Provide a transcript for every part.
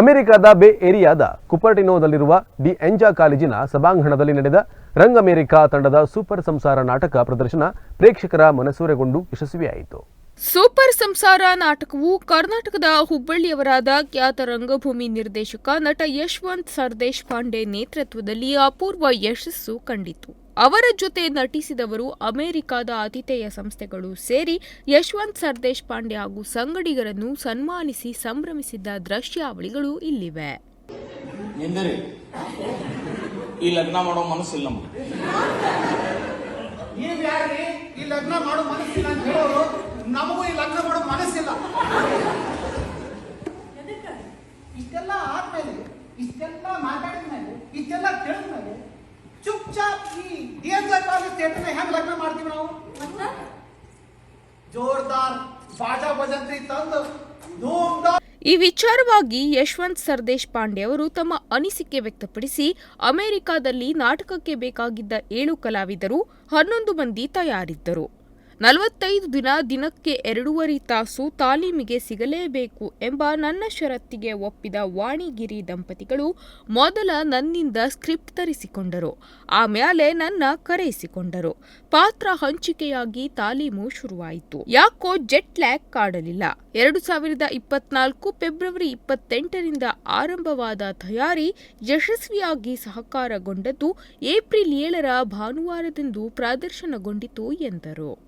ಅಮೆರಿಕದ ಬೇ ಏರಿಯಾದ ಕುಪರ್ಟಿನೋದಲ್ಲಿರುವ ಡಿ ಎಂಜಾ ಕಾಲೇಜಿನ ಸಭಾಂಗಣದಲ್ಲಿ ನಡೆದ ರಂಗ್ ಅಮೆರಿಕಾ ತಂಡದ ಸೂಪರ್ ಸಂಸಾರ ನಾಟಕ ಪ್ರದರ್ಶನ ಪ್ರೇಕ್ಷಕರ ಮನಸೂರೆಗೊಂಡು ಯಶಸ್ವಿಯಾಯಿತು. ಸೂಪರ್ ಸಂಸಾರ ನಾಟಕವು ಕರ್ನಾಟಕದ ಹುಬ್ಬಳ್ಳಿಯವರಾದ ಖ್ಯಾತ ರಂಗಭೂಮಿ ನಿರ್ದೇಶಕ ನಟ ಯಶವಂತ್ ಸರ್ದೇಶ್ ಪಾಂಡೆ ನೇತೃತ್ವದಲ್ಲಿ ಅಪೂರ್ವ ಯಶಸ್ಸು ಕಂಡಿತು. ಅವರ ಜೊತೆ ನಟಿಸಿದವರು ಅಮೆರಿಕದ ಆತಿಥೇಯ ಸಂಸ್ಥೆಗಳು ಸೇರಿ ಯಶವಂತ್ ಸರ್ದೇಶ್ ಪಾಂಡೆ ಹಾಗೂ ಸಂಗಡಿಗರನ್ನು ಸನ್ಮಾನಿಸಿ ಸಂಭ್ರಮಿಸಿದ್ದ ದೃಶ್ಯಾವಳಿಗಳು ಇಲ್ಲಿವೆ. ಎಂದರೆ ಈ ಲಗ್ನ ಮಾಡೋ ಮನಸ್ಸಿಲ್ಲ ಈ ಲಗ್ನ ಮಾಡೋ ಮನಸ್ಸಿಲ್ಲ ಅಂತ ಹೇಳೋರು ನಮಗೂ ಈ ಲಗ್ನ ಮಾಡೋ ಮನಸ್ಸಿಲ್ಲ. ಇಷ್ಟೆಲ್ಲ ಆದ್ಮೇಲೆ ಇಷ್ಟೆಲ್ಲ ಮಾತಾಡಿದ ಮೇಲೆ ಇಷ್ಟೆಲ್ಲ ತಿಳಿದ ಥಿಯೇಟರ್ನ ಹೆಂಗ್ ಲಗ್ನ ಮಾಡ್ತೀವಿ ನಾವು? ಜೋರ್ದಾರ್ ಬಾಜಾ ಭಜಂತ್ರಿ ತಂದು ಈ ವಿಚಾರವಾಗಿ ಯಶವಂತ್ ಸರ್ದೇಶ್ ಪಾಂಡೆ ಅವರು ತಮ್ಮ ಅನಿಸಿಕೆ ವ್ಯಕ್ತಪಡಿಸಿ ಅಮೆರಿಕಾದಲ್ಲಿ ನಾಟಕಕ್ಕೆ ಬೇಕಾಗಿದ್ದ ಏಳು ಕಲಾವಿದರು ಹನ್ನೊಂದು ಮಂದಿ ತಯಾರಿದ್ದರು. ನಲವತ್ತೈದು ದಿನ ದಿನಕ್ಕೆ ಎರಡೂವರೆ ತಾಸು ತಾಲೀಮಿಗೆ ಸಿಗಲೇಬೇಕು ಎಂಬ ನನ್ನ ಷರತ್ತಿಗೆ ಒಪ್ಪಿದ ವಾಣಿಗಿರಿ ದಂಪತಿಗಳು ಮೊದಲ ನನ್ನಿಂದ ಸ್ಕ್ರಿಪ್ಟ್ ತರಿಸಿಕೊಂಡರು. ಆಮೇಲೆ ನನ್ನ ಕರೆಯಿಸಿಕೊಂಡರು. ಪಾತ್ರ ಹಂಚಿಕೆಯಾಗಿ ತಾಲೀಮು ಶುರುವಾಯಿತು. ಯಾಕೋ ಜೆಟ್ ಲ್ಯಾಕ್ ಕಾಡಲಿಲ್ಲ. ಎರಡು ಸಾವಿರದ ಇಪ್ಪತ್ನಾಲ್ಕು ಫೆಬ್ರವರಿ ಇಪ್ಪತ್ತೆಂಟರಿಂದ ಆರಂಭವಾದ ತಯಾರಿ ಯಶಸ್ವಿಯಾಗಿ ಸಹಕಾರಗೊಂಡದ್ದು ಏಪ್ರಿಲ್ ಏಳರ ಭಾನುವಾರದಂದು ಪ್ರದರ್ಶನಗೊಂಡಿತು ಎಂದರು.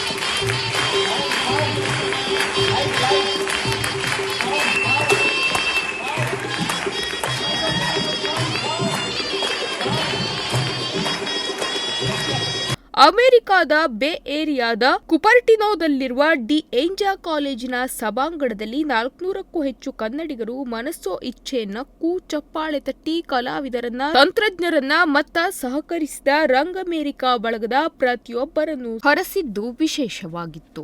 ಅಮೆರಿಕದ ಬೇ ಏರಿಯಾದ ಕುಪರ್ಟಿನೋದಲ್ಲಿರುವ ಡಿ ಏಂಜಾ ಕಾಲೇಜಿನ ಸಭಾಂಗಣದಲ್ಲಿ ನಾಲ್ಕುನೂರಕ್ಕೂ ಹೆಚ್ಚು ಕನ್ನಡಿಗರು ಮನಸ್ಸೋ ಇಚ್ಛೆ ನಕ್ಕು ಚಪ್ಪಾಳೆ ತಟ್ಟಿ ಕಲಾವಿದರನ್ನ, ತಂತ್ರಜ್ಞರನ್ನ ಮತ್ತ ಸಹಕರಿಸಿದ ರಂಗ ಅಮೆರಿಕಾ ಬಳಗದ ಪ್ರತಿಯೊಬ್ಬರನ್ನು ಹರಸಿದ್ದು ವಿಶೇಷವಾಗಿತ್ತು.